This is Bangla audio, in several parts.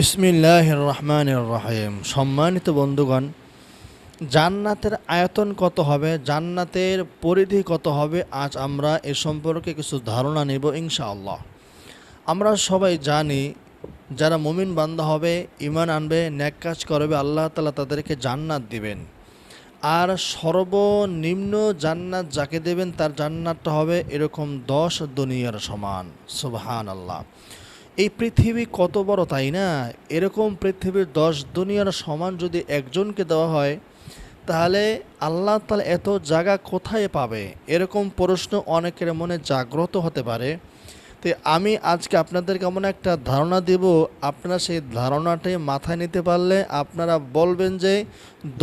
বিসমিল্লাহ রহমান রহিম সম্মানিত বন্ধুগণ, জান্নাতের আয়তন কত হবে, জান্নাতের পরিধি কত হবে, আজ আমরা এ সম্পর্কে কিছু ধারণা নেব ইনশাআল্লাহ। আমরা সবাই জানি, যারা মুমিন বান্দা হবে ইমান আনবে ন্যাক কাজ করবে, আল্লাহ তালা তাদেরকে জান্নাত দিবেন। আর সর্বনিম্ন জান্নাত যাকে দেবেন, তার জান্নাতটা হবে এরকম দশ দুনিয়ার সমান। সুবহান আল্লাহ এই পৃথিবী কত বড় তাই না? এরকম পৃথিবীর দশ দুনিয়ার সমান যদি একজনকে দেওয়া হয়, তাহলে আল্লাহ তালা এত জায়গা কোথায় পাবে? এরকম প্রশ্ন অনেকের মনে জাগ্রত হতে পারে। তো আমি আজকে আপনাদের কেমন একটা ধারণা দেব, আপনারা সেই ধারণাটাই মাথায় নিতে পারলে আপনারা বলবেন যে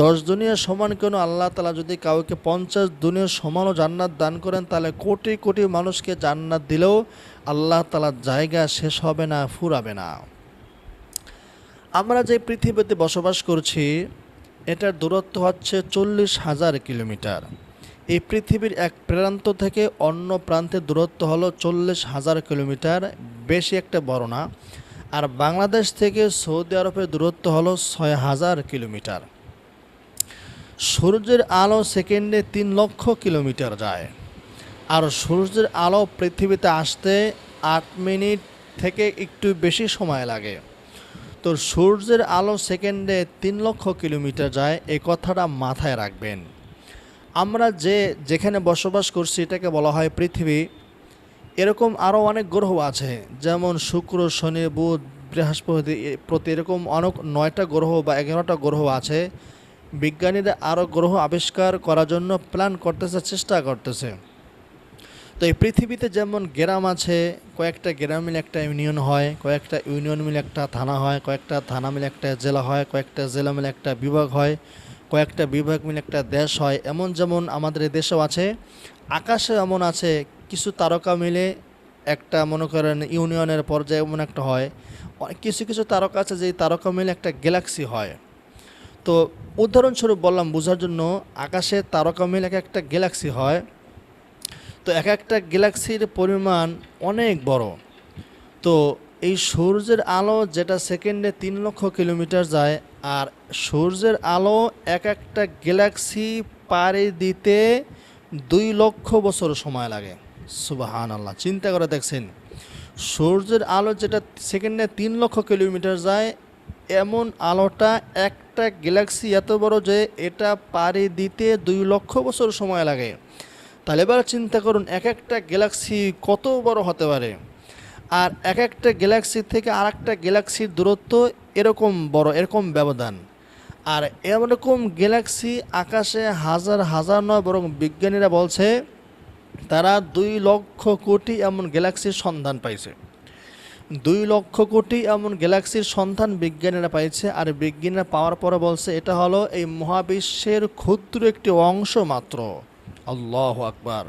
দশ দুনিয়ার সমান কেন? আল্লাহ তালা যদি কাউকে পঞ্চাশ দুনিয়ার সমানও জান্নাত দান করেন, তাহলে কোটি কোটি মানুষকে জান্নাত দিলেও আল্লাহ তালার জায়গা শেষ হবে না, ফুরাবে না। আমরা যে পৃথিবীতে বসবাস করছি, এটার দূরত্ব হচ্ছে চল্লিশ হাজার কিলোমিটার। এই পৃথিবীর এক প্রান্ত থেকে অন্য প্রান্তের দূরত্ব হলো চল্লিশ হাজার কিলোমিটার বেশি একটা বড় না আর বাংলাদেশ থেকে সৌদি আরবের দূরত্ব হলো ছয় হাজার কিলোমিটার। সূর্যের আলো সেকেন্ডে তিন লক্ষ কিলোমিটার যায়। আর সূর্যের আলো পৃথিবীতে আসতে আট মিনিট থেকে একটু বেশি সময় লাগে। তো সূর্যের আলো সেকেন্ডে তিন লক্ষ কিলোমিটার যায়, এ কথাটা মাথায় রাখবেন। আমরা যে যেখানে বসবাস করছি, এটাকে বলা হয় পৃথিবী। এরকম আরও অনেক গ্রহ আছে, যেমন শুক্র, শনি, বুধ, বৃহস্পতি প্রতি এরকম অনেক নয়টা গ্রহ বা এগারোটা গ্রহ আছে। বিজ্ঞানীরা আরও গ্রহ আবিষ্কার করার জন্য প্ল্যান করতেছে, চেষ্টা করতেছে। তো এই পৃথিবীতে যেমন গ্রাম আছে, কয়েকটা গ্রাম মিলে একটা ইউনিয়ন হয়, কয়েকটা ইউনিয়ন মিলে একটা থানা হয়, কয়েকটা থানা মিলে একটা জেলা হয়, কয়েকটা জেলা মিলে একটা বিভাগ হয়। কয়েকটা বিভাগ মিলে একটা দেশ হয়। এমন যেমন আমাদের দেশেও আছে, আকাশে এমন আছে, কিছু তারকা মিলে একটা মনে করেন ইউনিয়নের পর্যায়ে এমন একটা হয়। কিছু কিছু তারকা আছে যে তারকা মিলে একটা গ্যালাক্সি হয়। তো উদাহরণস্বরূপ বললাম, বোঝার জন্য আকাশে তারকা মিলে এক একটা গ্যালাক্সি হয়। তো এক একটা গ্যালাক্সির পরিমাণ অনেক বড়। তো এই সূর্যের আলো যেটা সেকেন্ডে তিন লক্ষ কিলোমিটার যায় আর সূর্যের আলো এক একটা গ্যালাক্সি পাড়ি দিতে দুই লক্ষ বছর সময় লাগে। সুবাহান আল্লাহ চিন্তা করে দেখছেন। সূর্যের আলো যেটা সেকেন্ডে তিন লক্ষ কিলোমিটার যায়, এমন আলোটা একটা গ্যালাক্সি এত বড় যে এটা পাড়ি দিতে দুই লক্ষ বছর সময় লাগে। তাহলে এবার চিন্তা করুন, এক একটা গ্যালাক্সি কত বড় হতে পারে? আর এক একটা গ্যালাক্সি থেকে আর একটা গ্যালাক্সির দূরত্ব এরকম বড়, এরকম ব্যবধান। আর এরকম গ্যালাক্সি আকাশে হাজার হাজার নয়, বরং বিজ্ঞানীরা বলছে তারা দুই লক্ষ কোটি এমন গ্যালাক্সির সন্ধান পাইছে। দুই লক্ষ কোটি এমন গ্যালাক্সির সন্ধান বিজ্ঞানীরা পাইছে, আর বিজ্ঞানীরা পাওয়ার পরে বলছে এটা হলো এই মহাবিশ্বের ক্ষুদ্র একটি অংশ মাত্র। আল্লাহ আকবার।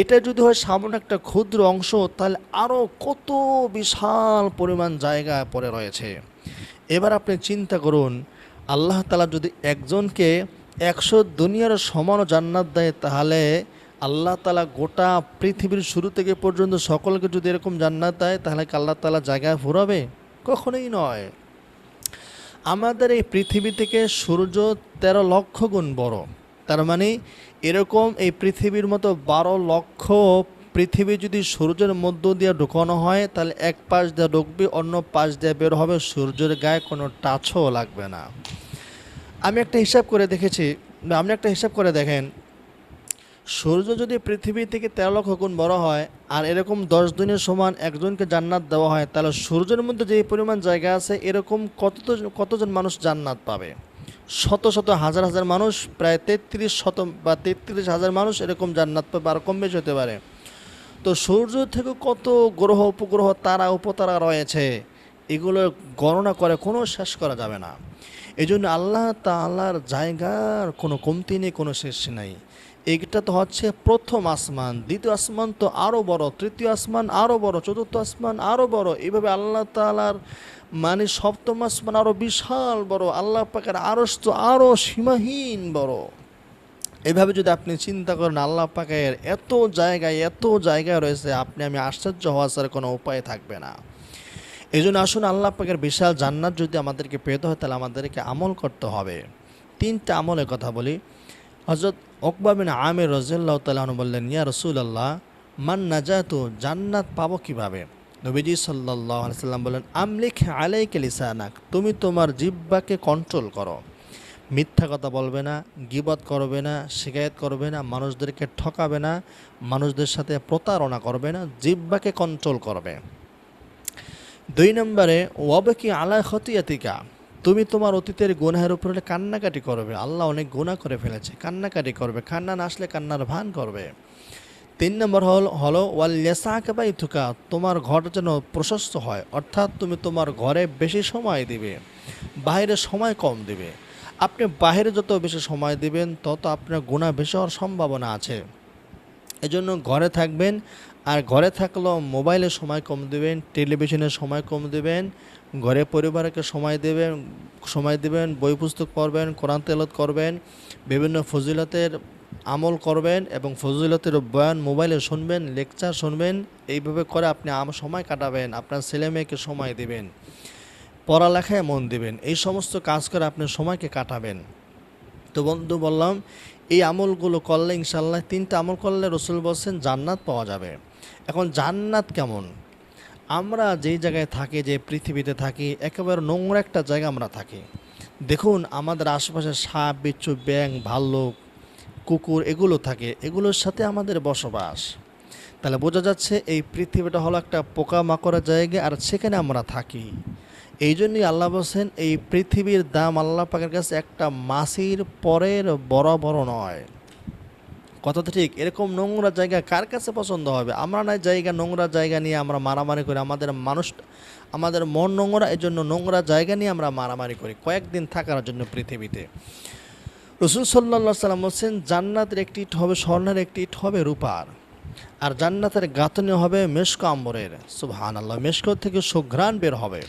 এটা যদি হয় সামান্য একটা ক্ষুদ্র অংশ, তাহলে আরও কত বিশাল পরিমাণ জায়গা পড়ে রয়েছে। এবার আপনি চিন্তা করুন, আল্লাহ তালা যদি একজনকে একশো দুনিয়ার সমান জান্নাত দেয়, তাহলে আল্লাহ তালা গোটা পৃথিবীর শুরু থেকে পর্যন্ত সকলকে যদি এরকম জান্নাত দেয়, তাহলে কি আল্লাহ তালা জায়গায় ফুরাবে? কখনোই নয়। আমাদের এই পৃথিবী থেকে সূর্য তেরো লক্ষ গুণ বড়। তার মানে এরকম এই পৃথিবীর মতো বারো লক্ষ পৃথিবী যদি সূর্যের মধ্য দিয়ে ঢুকানো হয়, তাহলে এক পাশ দিয়ে ঢুকবে, অন্য পাশ দিয়ে বের হবে, সূর্যের গায়ে কোনো টাচও লাগবে না। আমি একটা হিসাব করে দেখেছি আপনি একটা হিসাব করে দেখেন, সূর্য যদি পৃথিবী থেকে তেরো লক্ষ গুণ বড় হয়, আর এরকম দশ দিনের সমান একজনকে জান্নাত দেওয়া হয়, তাহলে সূর্যের মধ্যে যে পরিমাণ জায়গা আছে, এরকম কত কতজন মানুষ জান্নাত পাবে? শত শত, হাজার হাজার মানুষ, প্রায় তেত্রিশ শত বা তেত্রিশ হাজার মানুষ এরকম জান্নাত পাবে, আর কম বেশি হতে পারে। তো সূর্য থেকে কত গ্রহ, উপগ্রহ, তারা, উপতারা রয়েছে এগুলো গণনা করে কোনো শেষ করা যাবে না। এই জন্য আল্লাহ তাল্লার জায়গার কোনো কমতি নেই, কোনো শেষ নাই। এইটা তো হচ্ছে প্রথম আসমান, দ্বিতীয় আসমান তো আরও বড়, তৃতীয় আসমান আরও বড়, চতুর্থ আসমান আরও বড়। এইভাবে আল্লাহ তালার মানে সপ্তম আসমান আরও বিশাল বড়, আল্লাহ পাকের আরস তো আরও সীমাহীন বড়। এভাবে যদি আপনি চিন্তা করেন, আল্লাহ পাকের এত জায়গায় এত জায়গায় রয়েছে, আপনি আমি আশ্চর্য হওয়ার ছাড়া কোনো উপায় থাকবে না। এই জন্য আসুন, আল্লাহ পাকের বিশাল জান্নাত যদি আমাদেরকে পেতে হয় তাহলে আমাদেরকে আমল করতে হবে। তিনটা আমলের কথা বলি। হজরত অকবা বিন আমির রাজিয়াল্লাহ তালন বললেন, ইয়া রসুল আল্লাহ মান নাজাতু, জান্নাত পাবো কীভাবে? নবীজি সাল্লাহ সাল্লাম বললেন, আমলিখ আলাইকে লিসানাক, তুমি তোমার জিব্বাকে কন্ট্রোল করো। মিথ্যা কথা বলবে না, গিবত করবে না, শিকায়ত করবে না, মানুষদেরকে ঠকাবে না, মানুষদের সাথে প্রতারণা করবে না জিব্বাকে কন্ট্রোল করবে। দুই নম্বরে, ওয়াবেকি আলা খতিয়াতিকা, তুমি তোমার অতীতের গুনাহের উপরে কান্নাকাটি করবে। আল্লাহ অনেক গুনাহ করে ফেলেছে, কান্নাকাটি করবে, কান্না না আসলে কান্নার ভান করবে। তিন নম্বর হল, হলো, ওয়াল লেসাকে বা ইথুকা তোমার ঘর যেন প্রশস্ত হয়, অর্থাৎ তুমি তোমার ঘরে বেশি সময় দিবে, বাইরে সময় কম দিবে। আপনি বাইরে যত বেশি সময় দিবেন, তত আপনার গুণা বেশি হওয়ার সম্ভাবনা আছে। এজন্য ঘরে থাকবেন, আর ঘরে থাকলেও মোবাইলে সময় কম দেবেন, টেলিভিশনে সময় কম দেবেন, ঘরে পরিবারকে সময় দেবেন সময় দেবেন, বই পুস্তক পড়বেন, কোরআন তেলত করবেন, বিভিন্ন ফজিলতের আমল করবেন এবং ফজিলতের বয়ান মোবাইলে শুনবেন, লেকচার শুনবেন, এইভাবে করে আপনি সময় কাটাবেন, আপনার ছেলে মেয়েকে সময় দেবেন। পড়ালেখায় মন দেবেন। এই সমস্ত কাজ করে আপনি সময়কে কাটাবেন। তো বন্ধু, বললাম, এই আমলগুলো করলে ইনশাল্লাহ তিনটা আমল করলে রসুল বলছেন জান্নাত পাওয়া যাবে। এখন জান্নাত কেমন? আমরা যেই জায়গায় থাকি, যে পৃথিবীতে থাকি, একেবারে নোংরা একটা জায়গা আমরা থাকি। দেখুন, আমাদের আশেপাশে সাপ, বিচ্ছু ব্যাং ভাল্লুক, কুকুর এগুলো থাকে। এগুলোর সাথে আমাদের বসবাস। তাহলে বোঝা যাচ্ছে এই পৃথিবীটা হলো একটা পোকামাকড়ের জায়গা আর সেখানে আমরা থাকি। এই জন্যই আল্লাহ বলছেন, এই পৃথিবীর দাম আল্লাহ পাকের কাছে একটা মাসির পরের বড় বড় নয়। কথা তো ঠিক, এরকম নোংরা জায়গা কার কাছে পছন্দ হবে? আমরা না জায়গা, নোংরা জায়গা নিয়ে আমরা মারামারি করি, আমাদের মানুষ, আমাদের মন নোংরা এই জন্য নোংরা জায়গা নিয়ে আমরা মারামারি করি, কয়েকদিন থাকার জন্য পৃথিবীতে। রসুল সাল্লা সাল্লাম বলছেন, জান্নাতের একটি ইট হবে স্বর্ণের, একটি ইট হবে রূপার, আর জান্নাতের গাঁথনি হবে মেশকো আম্বরের। সুবহান আল্লাহ মেশকো থেকে সুঘ্রাণ বের হবে।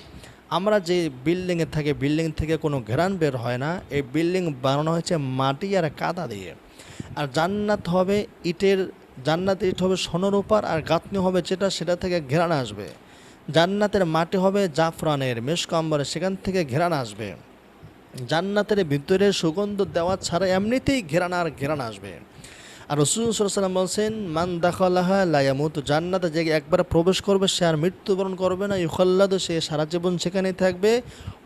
আমরা যে বিল্ডিংয়ে থাকি বিল্ডিং থেকে কোনো ঘেরান বের হয় না। এই বিল্ডিং বানানো হয়েছে মাটি আর কাদা দিয়ে। আর জান্নাত হবে ইটের, জান্নাত ইট হবে সোনরূপার আর গাঁথনি হবে যেটা, সেটা থেকে ঘেরান আসবে। জান্নাতের মাটি হবে জাফরানের মেশকো আম্বরের সেখান থেকে ঘেরান আসবে। জান্নাতের ভিতরে সুগন্ধ দেওয়া ছাড়া এমনিতেই ঘেরান আর ঘেরান আসবে। আর রসুল সাল্লাম বলছেন, মান দাখলাহা লায়ামুত জান্নাতে যে একবার প্রবেশ করবে, সে আর মৃত্যুবরণ করবে না। ইউখাল্লাদ, সে সারা জীবন সেখানেই থাকবে।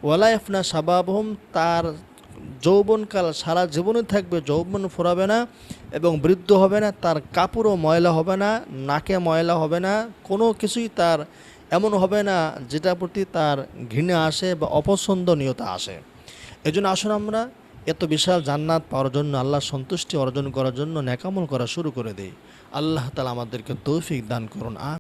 ওয়ালাইফনা সাবাবহম তার যৌবনকাল সারা জীবনে থাকবে, যৌবন ফোরাবে না এবং বৃদ্ধ হবে না, তার কাপড়ও ময়লা হবে না, নাকে ময়লা হবে না, কোনো কিছুই তার এমন হবে না যেটার প্রতি তার ঘৃণা আসে বা অপছন্দনীয়তা আসে। এই জন্য আসুন আমরা এত বিশাল জান্নাত পাওয়ার জন্য আল্লাহ সন্তুষ্টি অর্জন করার জন্য ন্যাকামল করা শুরু করে দেয়। আল্লাহ তালা আমাদেরকে তৌফিক দান করুন আ